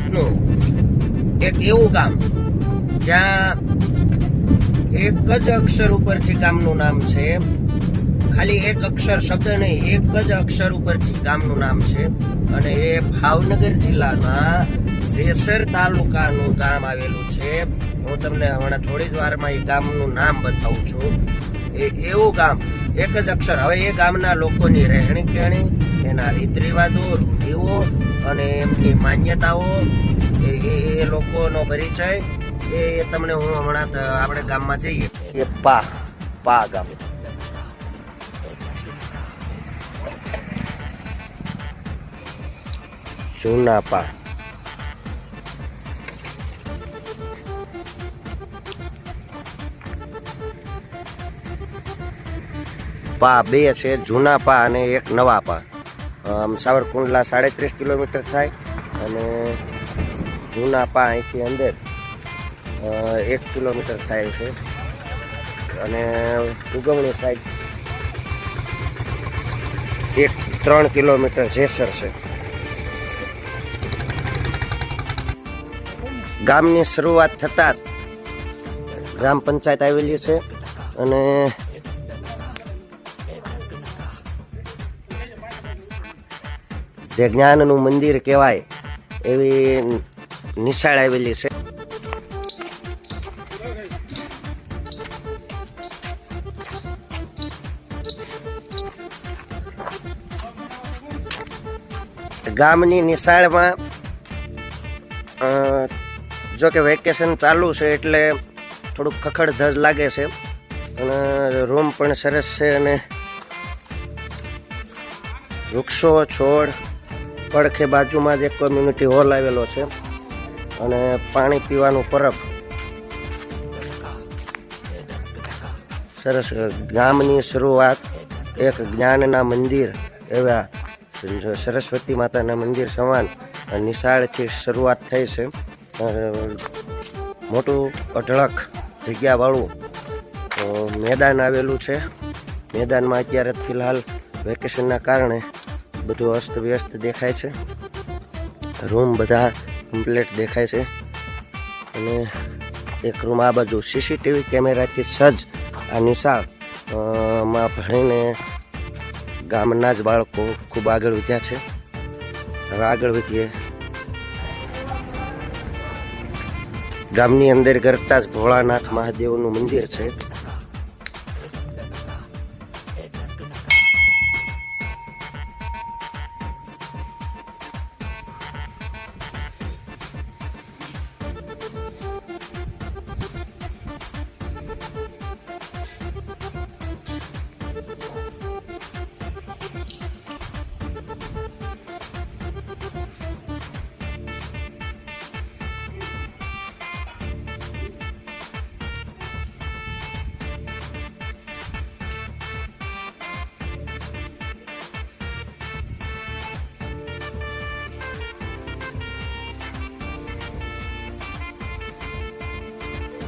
ગુજરાતનું એક એવું ગામ, જ્યાં એક જ અક્ષર ઉપરથી ગામનું નામ છે. ખાલી એક અક્ષર શબ્દ નહીં, એક જ અક્ષર ઉપરથી ગામનું નામ છે. અને એ ભાવનગર જિલ્લાના જેસર તાલુકાનું ગામ આવેલું છે. હું તમને હમણાં થોડી જ વારમાં એ ગામનું નામ બતાવું છું. એ એવું ગામ, એક જ અક્ષર. હવે એ ગામના લોકોની રહેણી કહેણી એના રીત રિવાજો રૂઢિઓ અને એમની માન્યતાઓ, એ લોકોનો પરિચય, એ તમને હું હમણાં આપણે ગામમાં જઈએ. એ પા પા ગામ. જૂના પા બે છે, જૂના પા અને એક નવા પા. સાવરકુંડલા સાડત્રીસ કિલોમીટર થાય અને જૂના પા અહીંથી અંદર એક કિલોમીટર થાય છે. અને ઉગવણી સાઈડ એક ત્રણ કિલોમીટર જેસર છે. ગામની શરૂઆત થતાં ગ્રામ પંચાયત આવેલી છે અને જે જ્ઞાનનું મંદિર કહેવાય, એવી નિશાળ આવેલી છે. ગામની નિશાળમાં જો કે વેકેશન ચાલુ છે એટલે થોડુંક ખખડધજ લાગે છે, અને રૂમ પણ સરસ છે અને વૃક્ષો, છોડ પડખે બાજુમાં જ એક કોમ્યુનિટી હોલ આવેલો છે. અને પાણી પીવાનું પરબ. સરસ ગામની શરૂઆત એક જ્ઞાનના મંદિર એવા સરસ્વતી માતાના મંદિર સમાન નિશાળથી શરૂઆત થઈ છે. મોટું અઢળક જગ્યાવાળું મેદાન આવેલું છે. મેદાનમાં અત્યારે ફિલહાલ વેકેશનના કારણે બધું અસ્ત વ્યસ્ત દેખાય છે. રૂમ બધા કમ્પ્લીટ દેખાય છે. અને એક રૂમ આ બાજુ સીસીટીવી કેમેરાથી સજ્જ આ નિશાળમાં ભણીને ગામના જ બાળકો ખૂબ આગળ વધ્યા છે. હવે આગળ વધીએ. ગામની અંદર ગરતા જ ભોળાનાથ મહાદેવનું મંદિર છે.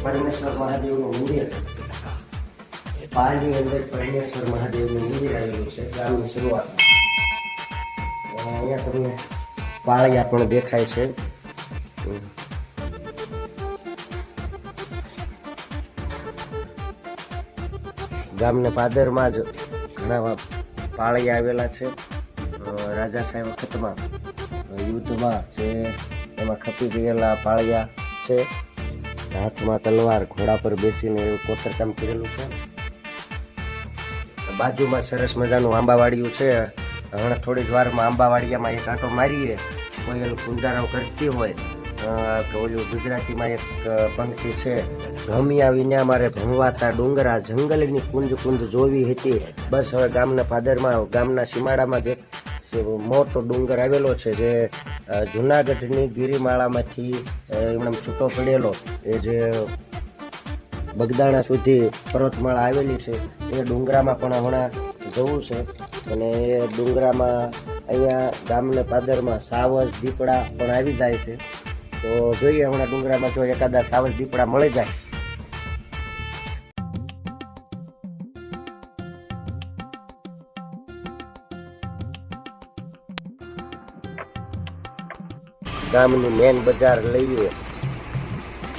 પરમેશ્વર મહાદેવનું મંદિર પાળની અંદર પરમેશ્વર મહાદેવનું મંદિર આવેલું છે, ગામની શરૂઆત. અહીંયા તમને પાળિયા પણ દેખાય છે. ગામને પાદરમાં જ ઘણા પાળિયા આવેલા છે. રાજા સાહેબ વખતમાં યુદ્ધમાં જે એમાં ખપી ગયેલા પાળિયા છે. હાથમાં તલવાર, ઘોડા પર બેસીને એવું કોતરકામ કરેલું છે. બાજુમાં સરસ મજાનું આંબાવાડિયું છે. હમણાં થોડી વારમાં આંબાવાડિયામાં એક આંટો મારીએ. કોઈ એનું કુંજારાઓ કરતી હોય ઓલું ગુજરાતીમાં એક પંક્તિ છે ગમ્યા વિના મારે ભમવાતા ડુંગરા જંગલની કુંજ કુંજ જોવી હતી. બસ હવે ગામના પાદરમાં, ગામના સીમાડામાં જે મોટો ડુંગર આવેલો છે, જે જુનાગઢની ગિરિમાળામાંથી એમણે છૂટો પડેલો, એ જે બગદાણા સુધી પર્વતમાળા આવેલી છે, એ ડુંગરામાં પણ હમણાં જવું છે. અને એ ડુંગરામાં અહીંયા ગામને પાદરમાં સાવજ દીપડા પણ આવી જાય છે. તો જોઈએ હમણાં ડુંગરામાં જો એકાદા સાવજ દીપડા મળી જાય ગામની મેન બજાર લઈએ.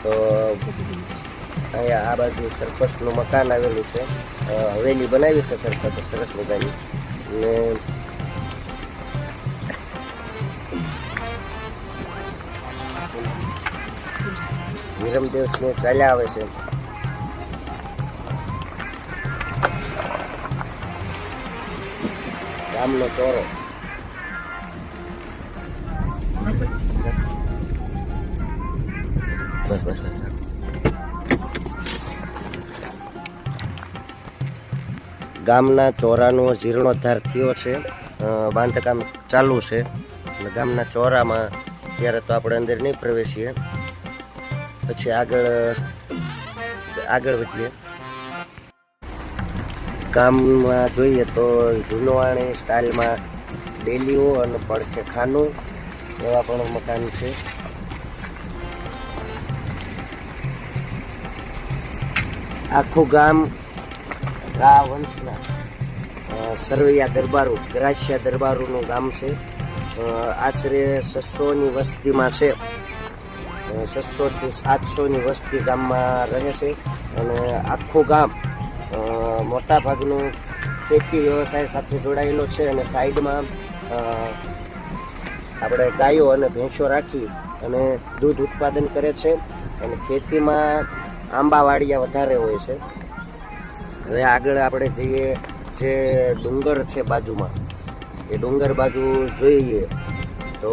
તો અહીંયા આ બાજુ સરપસનું મકાન આવેલું છે. હવેલી બનાવી છે સરપસ સરસ મજાની. ને વિરમદેવ સિંહ ચાલ્યા આવે છે. ગામનો ચોરો. બસ બસ બસ. ગામના ચોરાનો જીર્ણોદ્ધાર થયો છે. બાંધકામ ચાલુ છે. અને ગામના ચોરામાં ત્યારે તો આપણે અંદર નહીં પ્રવેશીએ. પછી આગળ આગળ વધીએ. ગામમાં જોઈએ તો જૂનવાણી સ્ટાઇલમાં ડેલીઓ અને પડખે ખાનું એવા પણ મકાન છે. આખું ગામ રા વંશના સરવૈયા દરબારો, ગ્રાસિયા દરબારોનું ગામ છે. આશરે છસોની વસ્તીમાં છે. છસોથી સાતસોની વસ્તી ગામમાં રહે છે અને આખું ગામ મોટા ભાગનું ખેતી વ્યવસાય સાથે જોડાયેલો છે અને સાઈડમાં આપણે ગાયો અને ભેંસો રાખી અને દૂધ ઉત્પાદન કરે છે. અને ખેતીમાં આંબાવાડિયા વધારે હોય છે. હવે આગળ આપણે જઈએ જે ડુંગર છે બાજુમાં. એ ડુંગર બાજુ જોઈએ તો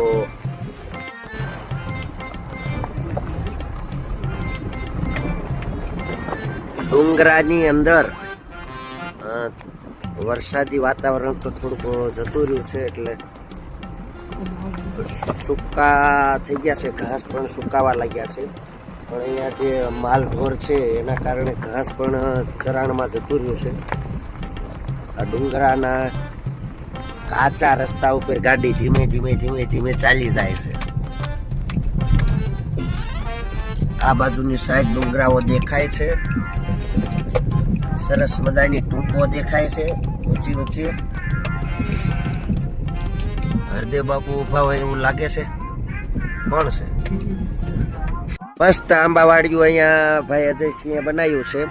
ડુંગરાની અંદર વરસાદી વાતાવરણ તો થોડુંક જતું રહ્યું છે એટલે સૂકા થઈ ગયા છે, ઘાસ પણ સુકાવા લાગ્યા છે. પણ અહીંયા જે માલ ઢોર છે, એના કારણે ઘાસ પણ ચરાણમાં જતું રહ્યું છે. આ ડુંગરાના કાચા રસ્તા ઉપર ગાડી ધીમે ધીમે ધીમે ધીમે ચાલી જાય છે. આ બાજુની સાઈડ ડુંગરાઓ દેખાય છે. સરસ મજાની ટૂંકો દેખાય છે, ઊંચી ઊંચી. હરદેવ બાપુ ઊભા હોય એવું લાગે છે. કોણ છે? મસ્ત આંબાવાડિયું અહીંયા ભાઈ અજયસિંહે બનાવ્યું છે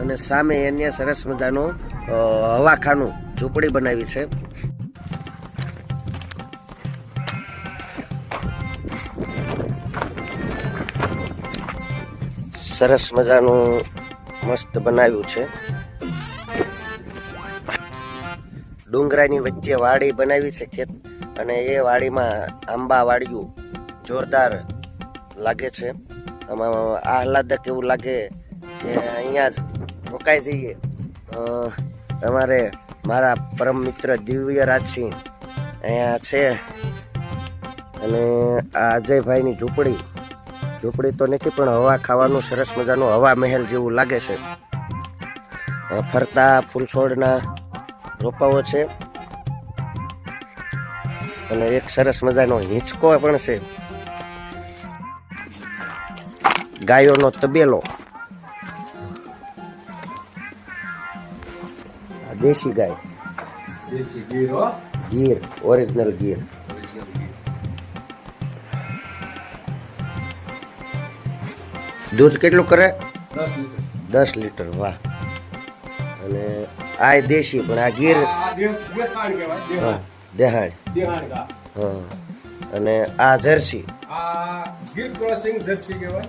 અને સામે એને સરસ મજાનું હવાખાનું ઝૂંપડી બનાવી છે. સરસ મજાનું મસ્ત બનાવ્યું છે. ડુંગરાની વચ્ચે વાડી બનાવી છે ખેત અને એ વાડીમાં આંબા વાડિયું જોરદાર લાગે છે. આહલાદક એવું લાગે કે અહીંયા જ રોકાઈ જઈએ. તમારે મારા પરમ મિત્ર દિવ્ય રાજસિંહ અહીંયા છે. અને આ અજયભાઈની ઝૂંપડી. ઝૂંપડી તો નથી, પણ હવા ખાવાનું સરસ મજાનું હવા મહેલ જેવું લાગે છે. ફરતા ફૂલછોડના રોપાઓ છે. અને એક સરસ મજાનો હિંચકો પણ છે. ગાયોનો તબેલો. આ દેશી ગાય. ગીર ઓરિજિનલ ગીર. દૂધ કેટલું કરે? દસ લીટર. વાહ. અને આ દેશી પણ આ ગીર હા દેહાણ. હા. અને આ જર્સી. ગીર ક્રોસિંગ જર્સી કહેવાય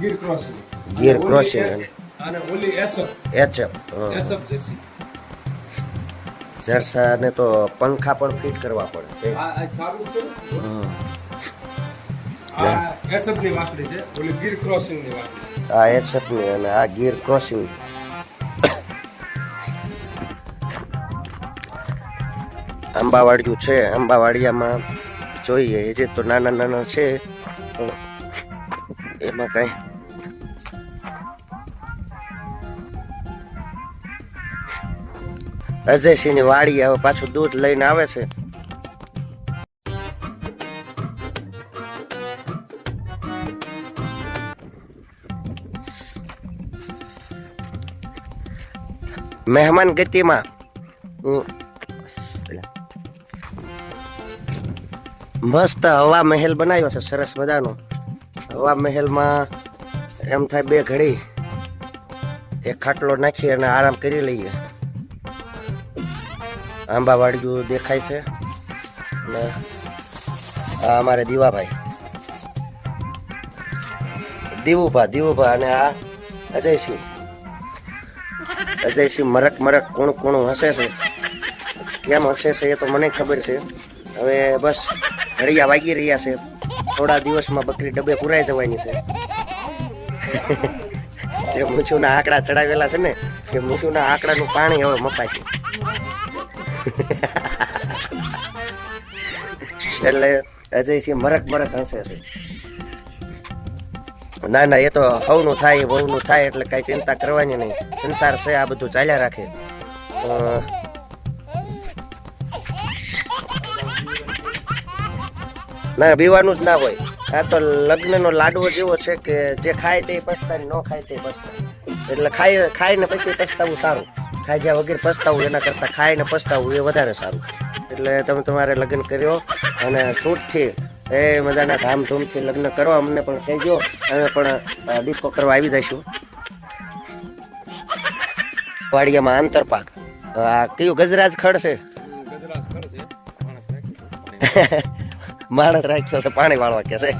ગીર ક્રોસિંગ ગીર એ- અને ઓલી એસએફ એચએફ એસએફ જર્સી જરસાને તો પંખા પણ ફિટ કરવા પડે આ સારું છે. આ એસપ વાકડી છે. ઓલી ગીર ક્રોસિંગ વાકડી આ એચએફની અને આ ગીર ક્રોસિંગ અંબાવાડિયું છે આંબાવાડિયામાં જોઈએ હજી તો નાના નાના છે એમાં એમાં અજયસિંહ અજયસિંહની વાડી હવે પાછું દૂધ લઈને આવે છે. મહેમાન ગતિમાં મસ્ત હવા મહેલ બનાવ્યો છે, સરસ મજાનો. હવા મહેલમાં એમ થાય બે ઘડી, એક ખાટલો નાખી અને આરામ કરી લઈએ. આંબા વાડિયું દેખાય છે અને આ અમારે દીવાભાઈ. દીવુભા દીવુભા અને આ અજયસિંહ. અજયસિંહ મરક મરક કુણ કુણું હસે છે? કેમ હસે છે એ તો મને ખબર છે. હવે બસ. ઘડિયા વાગી રહ્યા છે. થોડા દિવસમાં બકરી ડબે પુરાઈ જવાની છે. જે મૂછુના આંકડા ચડાવેલા છે ને કે મૂછુના આંકડાનું પાણી હવે મપાય એટલે અજયસિંહ મરક મરક હસે છે. ના ના, એ તો હવનું થાય, વહુનું થાય, એટલે કઈ ચિંતા કરવાની નહીં. સંસાર છે, આ બધું ચાલ્યા રાખે. ના બીવાનું જ ના હોય. આ તો લગ્નનો લાડવો જેવો છે કે જે ખાય તે પછતાય ન ખાય તે પછતાય એટલે ખાઈ ખાઈને પછી પસ્તાવું સારું. ખાઈ જ્યાં વગેરે પછતાવું એના કરતાં ખાઈને પસ્તાવું એ વધારે સારું. એટલે તમે તમારે લગ્ન કર્યો અને છૂટથી એ મજાના ધામધૂમથી લગ્ન કરો અમને પણ કહેજો. અમે પણ ડિસ્કો કરવા આવી જઈશું. વાડિયામાં આંતરપાક આ કયું ગજરાજ ખડ છે. માણસ રાખ્યો છે. પાણી વાળવા કે છે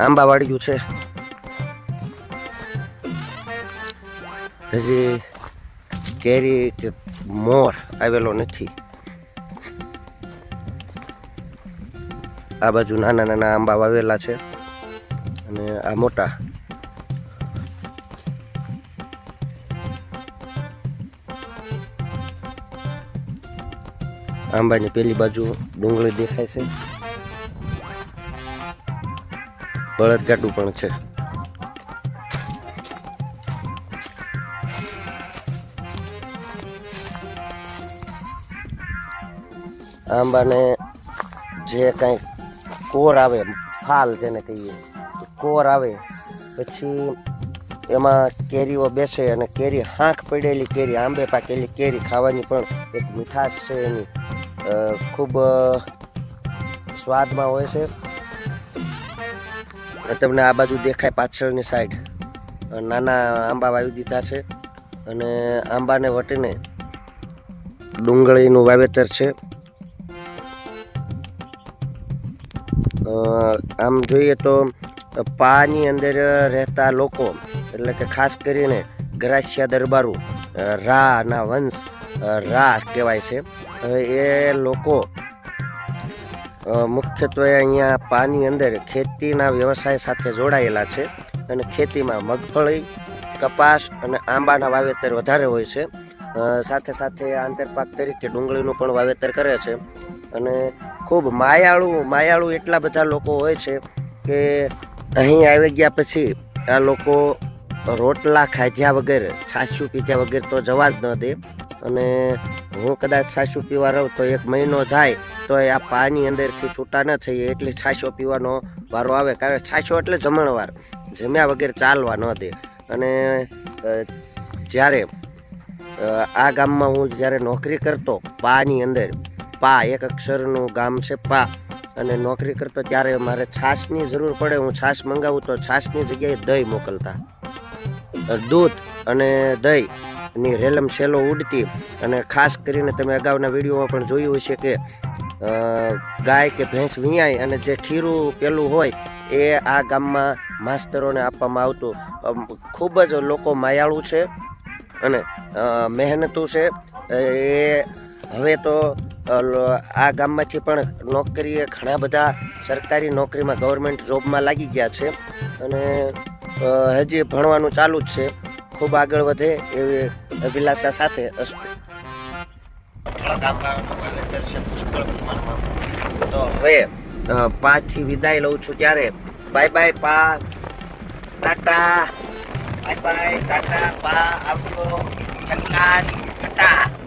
આંબા વાળ્યું છે. હજી કેરી કે મોર આવેલો નથી. આ બાજુ નાના નાના આંબા વાવેલા છે અને આ મોટા. આંબાની પેલી બાજુ ડુંગળી દેખાય છે. બળદગાડું પણ છે. આંબાને જે કાંઈ કોર આવે, ફાલ જેને કહીએ કોર આવે, પછી એમાં કેરીઓ બેસે અને કેરી હાંક પડેલી, કેરી આંબે પાકેલી, કેરી ખાવાની પણ એક મીઠાશ છે એની. ખૂબ સ્વાદમાં હોય છે. તમને આ બાજુ દેખાય પાછળની સાઈડ નાના આંબા વાવી દીધા છે અને આંબાને વટીને ડુંગળીનું વાવેતર છે. આમ જોઈએ તો પાની અંદર રહેતા લોકો, એટલે કે ખાસ કરીને ગરાસિયા દરબારું રાના વંશ રા કહેવાય છે. એ લોકો મુખ્યત્વે અહીંયા પાની અંદર ખેતીના વ્યવસાય સાથે જોડાયેલા છે અને ખેતીમાં મગફળી, કપાસ અને આંબાના વાવેતર વધારે હોય છે. સાથે સાથે આંતરપાક તરીકે ડુંગળીનું પણ વાવેતર કરે છે. અને ખૂબ માયાળુ માયાળુ એટલા બધા લોકો હોય છે કે અહીં આવી ગયા પછી આ લોકો રોટલા ખાધ્યા વગર છાશું પીધ્યા વગર તો જવા જ ન દે. અને હું કદાચ છાશું પીવા રહું તો એક મહિનો જાય તો એ આ પાની અંદરથી છૂટા ન થઈએ, એટલે છાશો પીવાનો વારો આવે, કારણ કે છાશો એટલે જમણવાર, જમ્યા વગર ચાલવા ન દે. અને જ્યારે આ ગામમાં હું જ્યારે નોકરી કરતો, પાની અંદર, પા એક અક્ષરનું ગામ છે પા, અને નોકરી કરતો ત્યારે મારે છાશની જરૂર પડે, હું છાશ મંગાવું તો છાશની જગ્યાએ દહીં મોકલતા. દૂધ અને દહીં ની રેલમ સેલો ઉડતી, અને ખાસ કરીને તમે અગાઉના વિડીયોમાં પણ જોયું હશે કે ગાય કે ભેંસ વિયાય અને જે ખીરું પેલું હોય એ આ ગામમાં માસ્તરોને આપવામાં આવતું. ખૂબ જ લોકો માયાળુ છે અને મહેનતું છે. એ હવે તો આ ગામમાંથી પણ નોકરીએ ઘણા બધા સરકારી નોકરીમાં ગવર્મેન્ટ જોબમાં લાગી ગયા છે અને હજી ભણવાનું ચાલુ જ છે. ખૂબ આગળ વધે એવી અભિલાષા સાથે અસ્તુ. ખાતર છે પુષ્કળ પ્રમાણમાં તો હવે પાથી વિદાય લઉં છું ત્યારે. બાય બાય, પા. ટાટા. બાય બાય, ટાટા, પા. આવજો. ચકાસ. ટાટા.